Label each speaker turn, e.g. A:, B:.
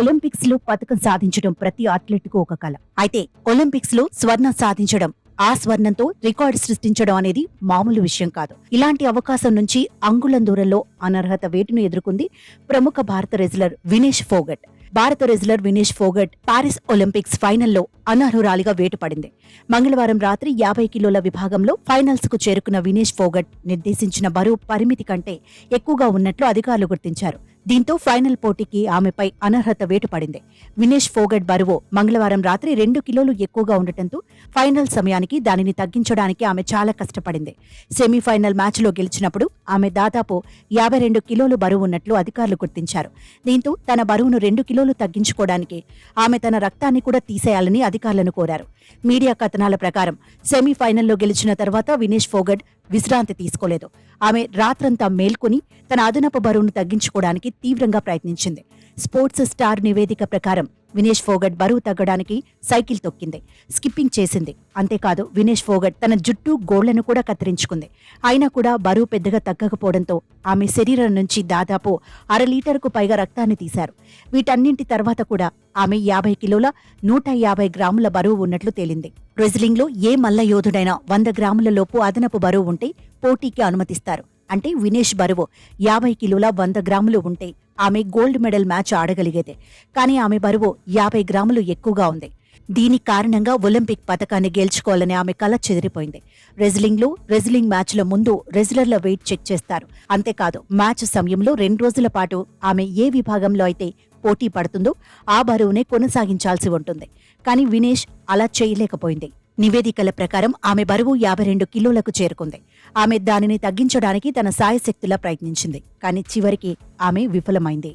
A: ఒలింపిక్స్లో పథకం సాధించడం ప్రతి అథ్లెట్కు ఒక కళ అయితే ఒలింపిక్స్లో స్వర్ణం సాధించడం ఆ స్వర్ణంతో రికార్డు సృష్టించడం అనేది మామూలు విషయం కాదు. ఇలాంటి అవకాశం నుంచి అంగుళం దూరంలో అనర్హత వేటును ఎదుర్కొంది ప్రముఖ భారత రెజ్లర్ వినేష్ ఫోగట్. భారత wrestler Vinesh Phogat Paris Olympics ఫైనల్లో అనర్హురాలిగా వేటుపడింది. మంగళవారం రాత్రి యాభై కిలోల విభాగంలో ఫైనల్స్కు చేరుకున్న వినేష్ ఫోగట్ నిర్దేశించిన బరువు పరిమితి కంటే ఎక్కువగా ఉన్నట్లు అధికారులు గుర్తించారు. దీంతో ఫైనల్ పోటీకి ఆమెపై అనర్హత వేటు పడింది వినేష్ ఫోగట్ బరువు మంగళవారం రాత్రి రెండు కిలోలు ఎక్కువగా ఉండటంతో ఫైనల్ సమయానికి దానిని తగ్గించడానికి ఆమె చాలా కష్టపడింది. సెమీఫైనల్ మ్యాచ్లో గెలిచినప్పుడు ఆమె దాదాపు యాభై రెండు కిలోలు బరువు ఉన్నట్లు అధికారులు గుర్తించారు. దీంతో తన బరువును రెండు కిలోలు తగ్గించుకోవడానికి ఆమె తన రక్తాన్ని కూడా తీసేయాలని అధికారులను కోరారు. మీడియా కథనాల ప్రకారం సెమీఫైనల్లో గెలిచిన తర్వాత వినేష్ ఫోగట్ విశ్రాంతి తీసుకోలేదు. ఆమె రాత్రంతా మేల్కొని తన అదనపు బరువును తగ్గించుకోవడానికి తీవ్రంగా ప్రయత్నించింది. స్పోర్ట్స్ స్టార్ నివేదిక ప్రకారం వినేష్ ఫోగట్ బరువు తగ్గడానికి సైకిల్ తొక్కింది. స్కిప్పింగ్ చేసింది. అంతేకాదు వినేష్ ఫోగట్ తన జుట్టు గోళ్ళను కూడా కత్తిరించుకుంది. అయినా కూడా బరువు పెద్దగా తగ్గకపోవడంతో ఆమె శరీరం నుంచి దాదాపు అర లీటర్కు పైగా రక్తాన్ని తీశారు. వీటన్నింటి తర్వాత కూడా ఆమె యాభై కిలోల నూట యాభై గ్రాముల బరువు ఉన్నట్లు తేలింది. రెజ్లింగ్లో ఏ మల్ల యోధుడైనా వంద గ్రాముల లోపు అదనపు బరువు ఉంటే పోటీకి అనుమతిస్తారు. అంటే వినేష్ బరువు యాభై కిలోల వంద గ్రాములు ఉంటే ఆమె గోల్డ్ మెడల్ మ్యాచ్ ఆడగలిగేదే. కానీ ఆమె బరువు యాభై గ్రాములు ఎక్కువగా ఉంది. దీని కారణంగా ఒలింపిక్ పథకాన్ని గెలుచుకోవాలని ఆమె కల చెదిరిపోయింది. రెజ్లింగ్లో రెజ్లింగ్ మ్యాచ్ల ముందు రెజ్లర్ల వెయిట్ చెక్ చేస్తారు. అంతేకాదు మ్యాచ్ సమయంలో రెండు రోజుల పాటు ఆమె ఏ విభాగంలో అయితే పోటీ పడుతుందో ఆ బరువునే కొనసాగించాల్సి ఉంటుంది. కానీ వినేష్ అలా చేయలేకపోయింది. నివేదికల ప్రకారం ఆమె బరువు యాభై రెండు కిలోలకు చేరుకుంది. ఆమె దానిని తగ్గించడానికి తన సాయశక్తులా ప్రయత్నించింది. కానీ చివరికి ఆమె విఫలమైంది.